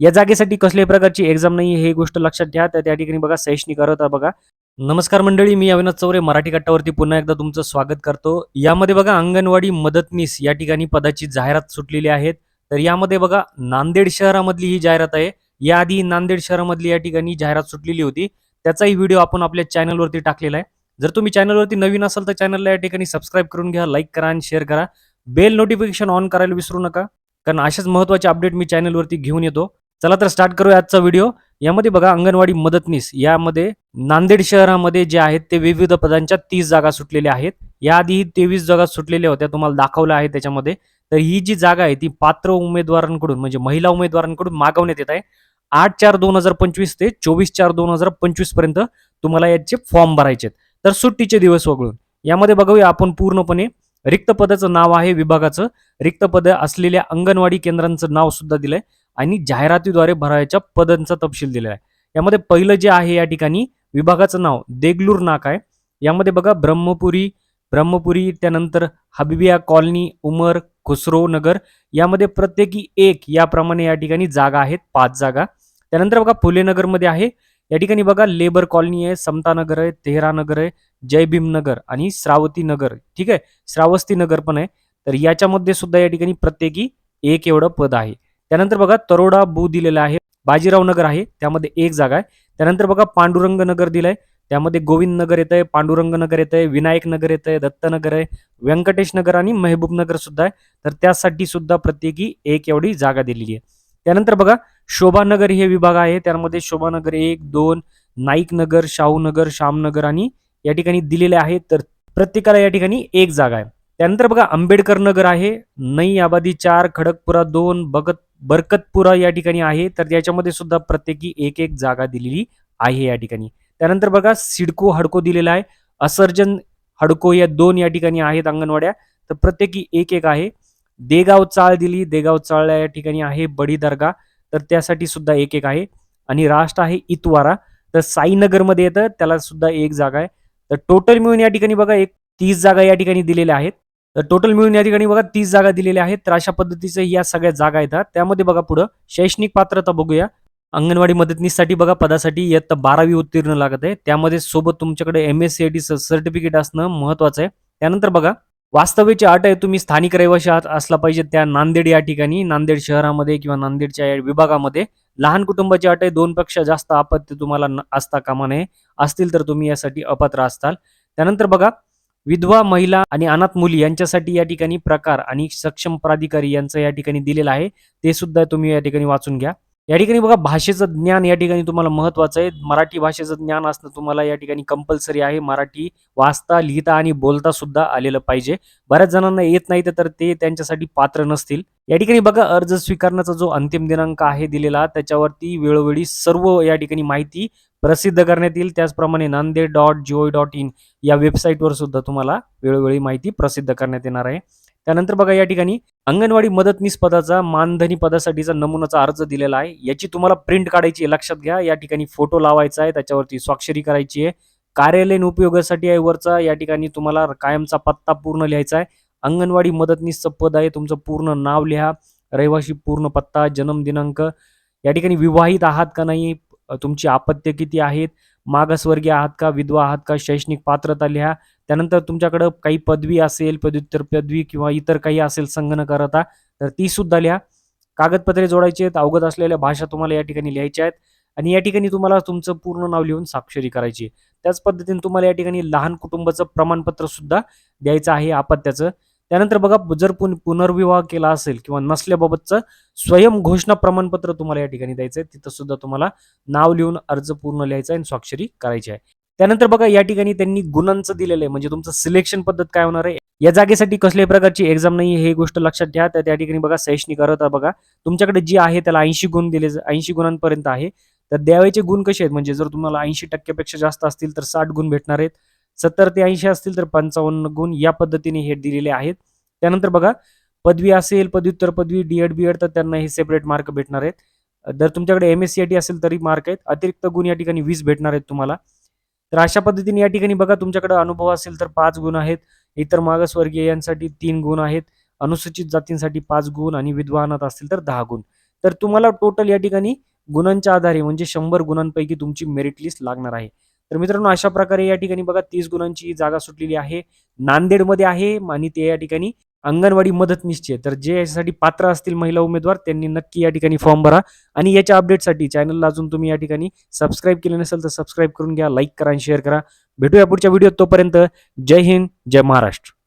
या जागेसाठी कसल्याही प्रकारची एक्झाम नाही हे गोष्ट लक्षात घ्या. तर त्या ठिकाणी बघा शैक्षणिक अर्हता बघा. नमस्कार मंडळी मी अविनाश चौरे मराठी कट्टावरती पुन्हा एकदा तुमचं स्वागत करतो. यामध्ये बघा अंगणवाडी मदतनीस या ठिकाणी पदाची जाहिरात सुटलेली आहे तर यामध्ये बघा नांदेड शहरामधली ही जाहिरात आहे. याआधी नांदेड शहरामधली या ठिकाणी जाहिरात सुटलेली होती. त्याचाही व्हिडिओ आपण आपल्या चॅनलवरती टाकलेला आहे. जर तुम्ही चॅनलवरती नवीन असाल तर चॅनलला या ठिकाणी सबस्क्राईब करून घ्या लाईक करा आणि शेअर करा. बेल नोटिफिकेशन ऑन करायला विसरू नका. कारण अशाच महत्त्वाचे अपडेट मी चॅनलवरती घेऊन येतो. चला तर स्टार्ट करूया आजचा व्हिडिओ यामध्ये बघा अंगणवाडी मदतनीस. यामध्ये नांदेड शहरामध्ये जे आहेत ते विविध पदांच्या तीस जागा सुटलेल्या आहेत. याआधी तेवीस जागा सुटलेल्या होत्या तुम्हाला दाखवलं आहे त्याच्यामध्ये. तर ही जी जागा आहे ती पात्र उमेदवारांकडून म्हणजे महिला उमेदवारांकडून मागवण्यात येत आहे. आठ चार दोन हजार पंचवीस ते चोवीस चार दोन हजार पंचवीसपर्यंत तुम्हाला याचे फॉर्म भरायचे आहेत. तर सुट्टीचे दिवस वगळून. यामध्ये बघूया आपण पूर्णपणे. रिक्त पदाचं नाव आहे विभागाचं. रिक्त पद असलेल्या अंगणवाडी केंद्रांचं नाव सुद्धा दिलंय. आणि जाहिरातीद्वारे भरायच्या पदांचा तपशील दिलेला आहे. यामध्ये पहिलं जे आहे या ठिकाणी विभागाचं नाव देगलूर नाक आहे. यामध्ये बघा ब्रह्मपुरी ब्रह्मपुरी त्यानंतर हबिबिया कॉलनी उमर खुसरो नगर यामध्ये प्रत्येकी एक याप्रमाणे या ठिकाणी जागा आहेत पाच जागा. त्यानंतर बघा फुले नगरमध्ये आहे. या ठिकाणी बघा लेबर कॉलनी आहे समता नगर आहे तेहरा नगर आहे जय भीम नगर आणि श्रावती नगर ठीक आहे? श्रावस्ती नगर पण आहे. तर याच्यामध्ये सुद्धा या ठिकाणी प्रत्येकी एक एवढं पद आहे. त्यानंतर बघा तरोडा बू दिलेला आहे बाजीराव नगर आहे त्यामध्ये एक जागा आहे. त्यानंतर बघा पांडुरंग नगर दिलंय त्यामध्ये गोविंद नगर येत आहे पांडुरंग नगर येत आहे विनायक नगर येत आहे दत्तनगर आहे व्यंकटेश नगर आणि मेहबूब नगर सुद्धा आहे. तर त्यासाठी सुद्धा प्रत्येकी एक एवढी जागा दिलेली आहे. त्यानंतर बघा शोभानगर हे विभाग आहे त्यामध्ये शोभानगर एक दोन नाईक नगर शाहू नगर श्यामनगर आणि या ठिकाणी दिलेले आहेत तर प्रत्येकाला या ठिकाणी एक जागा आहे. त्यानंतर बघा आंबेडकर नगर आहे नई आबादी चार खडकपुरा दोन बगत बरकतपुरा या ठिकाणी आहे. तर याच्यामध्ये सुद्धा प्रत्येकी एक एक जागा दिलेली आहे या ठिकाणी. त्यानंतर बघा सिडको हडको दिलेला आहे. असर्जन हडको या दोन या ठिकाणी आहेत अंगणवाड्या. तर प्रत्येकी एक एक आहे. देगाव चाळ दिली देगाव चाळ या ठिकाणी आहे बडी दर्गा. तर त्यासाठी सुद्धा एक एक आहे. आणि राष्ट्र आहे इतवारा. तर साईनगरमध्ये येतं त्याला सुद्धा एक जागा आहे. तर टोटल मिळून या ठिकाणी बघा एक तीस जागा या ठिकाणी दिलेल्या आहेत. तर टोटल मिळून या ठिकाणी बघा तीस जागा दिलेल्या आहेत. तर अशा पद्धतीचं या सगळ्या जागा येतात त्यामध्ये बघा पुढं शैक्षणिक पात्रता बघूया. अंगणवाडी मदतनीससाठी बघा पदासाठी इयत्ता बारावी उत्तीर्ण लागत आहे. त्यामध्ये सोबत तुमच्याकडे M S C I T certificate असणं महत्वाचं आहे. त्यानंतर बघा वास्तव्याची अट आहे तुम्ही स्थानिक रहिवाशी असला पाहिजे त्या नांदेड या ठिकाणी नांदेड शहरामध्ये किंवा नांदेडच्या या विभागामध्ये. लहान कुटुंबाची अट आहे दोन पेक्षा जास्त अपत्य तुम्हाला न- असता कामा नये. असतील तर तुम्ही यासाठी अपात्र असताल. त्यानंतर बघा विधवा महिला आणि अनाथ मुली यांच्यासाठी या ठिकाणी प्रकार आणि सक्षम प्राधिकारी यांचं या ठिकाणी दिलेलं आहे. ते सुद्धा तुम्ही या ठिकाणी वाचून घ्या. या ठिकाणी बघा भाषेचं ज्ञान या ठिकाणी तुम्हाला महत्वाचं आहे. मराठी भाषेचं ज्ञान असणं तुम्हाला या ठिकाणी कंपल्सरी आहे. मराठी वाचता लिहिता आणि बोलता सुद्धा आलेलं पाहिजे. बऱ्याच जणांना येत नाही तर ते त्यांच्यासाठी पात्र नसतील. या ठिकाणी बघा अर्ज स्वीकारण्याचा जो अंतिम दिनांक आहे दिलेला त्याच्यावरती वेळोवेळी सर्व या ठिकाणी माहिती प्रसिद्ध करण्यात येईल. त्याचप्रमाणे Nanded dot gov dot in या वेबसाईटवर सुद्धा तुम्हाला वेळोवेळी माहिती प्रसिद्ध करण्यात येणार आहे. त्यानंतर बघा या ठिकाणी अंगणवाडी मदतनीस पदाचा मानधनी पदासाठीचा नमुनाचा अर्ज दिलेला आहे. याची तुम्हाला प्रिंट काढायची आहे. लक्षात घ्या या ठिकाणी फोटो लावायचा आहे. त्याच्यावरती स्वाक्षरी करायची आहे. कार्यालयीन उपयोगासाठी आहे वरचा. या ठिकाणी तुम्हाला कायमचा पत्ता पूर्ण लिहायचा आहे. अंगणवाडी मदतनीसचं पद आहे. तुमचं पूर्ण नाव लिहा. रहिवाशी पूर्ण पत्ता जन्म दिनांक. या ठिकाणी विवाहित आहात का नाही? तुमची आपत्य किती आहेत? मागासवर्गीय आहात का? विधवा आहात का? शैक्षणिक पात्रता लिहा. त्यानंतर तुमच्याकडं काही पदवी असेल पदव्युत्तर पदवी किंवा इतर काही असेल संगणकरता तर ती सुद्धा लिहा. कागदपत्रे जोडायची आहेत अवगत असलेल्या भाषा तुम्हाला या ठिकाणी लिहायच्या आहेत. आणि या ठिकाणी तुम्हाला तुमचं पूर्ण नाव लिहून साक्षरी करायची आहे. त्याच पद्धतीने तुम्हाला या ठिकाणी लहान कुटुंबाचं प्रमाणपत्र सुद्धा द्यायचं आहे आपत्याचं. त्यानंतर बघा जर पुन पुनर्विवाह केला असेल किंवा नसल्याबाबतचं स्वयं घोषणा प्रमाणपत्र तुम्हाला या ठिकाणी द्यायचं आहे तिथं सुद्धा तुम्हाला नाव लिहून अर्ज पूर्ण लिहायचा आहे आणि स्वाक्षरी करायची आहे. त्यानंतर बघा या ठिकाणी त्यांनी गुणांचं दिलेलं आहे. म्हणजे तुमचं सिलेक्शन पद्धत काय होणार आहे? या जागेसाठी कसल्याही प्रकारची एक्झाम नाही हे गोष्ट लक्षात घ्या तर त्या ठिकाणी बघा शैक्षणिक अर्हता बघा. तुमच्याकडे जी आहे त्याला ऐंशी गुण दिले ऐंशी गुणांपर्यंत आहे. तर द्यावायचे गुण कसे आहेत? म्हणजे जर तुम्हाला ऐंशी टक्क्यापेक्षा जास्त असतील तर साठ गुण भेटणार आहेत. सत्तर ते ऐंशी असतील तर पंचावन्न गुण या पद्धतीने हे दिलेले आहेत. त्यानंतर बघा पदवी असेल पदव्युत्तर पदवी डीएड बीएड तर त्यांना हे सेपरेट मार्क भेटणार आहेत. जर तुमच्याकडे M S C I T असेल तरी मार्क आहेत. अतिरिक्त गुण या ठिकाणी वीस भेटणार आहेत तुम्हाला. तर अशा पद्धतीने या ठिकाणी बघा तुमच्याकडे अनुभव असेल तर पाच गुण आहेत. इतर मागासवर्गीय यांसाठी तीन गुण आहेत. अनुसूचित जातींसाठी पाच गुण आणि विद्वानात असतील तर दहा गुण. तर तुम्हाला टोटल या ठिकाणी गुणांच्या आधारे म्हणजे शंभर गुणांपैकी तुमची मेरिट लिस्ट लागणार आहे. तर मित्रांनो अशा प्रकारे या ठिकाणी बघा तीस गुणांची जागा सुटलेली आहे. नांदेडमध्ये आहे आणि ते या ठिकाणी अंगणवाडी मदतनीसचे तर जे याच्यासाठी पात्र असतील महिला उमेदवार त्यांनी नक्की या ठिकाणी फॉर्म भरा. आणि याच्या अपडेटसाठी चॅनलला अजून तुम्ही या ठिकाणी सबस्क्राईब केले नसेल तर सबस्क्राईब करून घ्या लाईक करा आणि शेअर करा. भेटूया पुढच्या व्हिडिओत तोपर्यंत. जय हिंद जय महाराष्ट्र.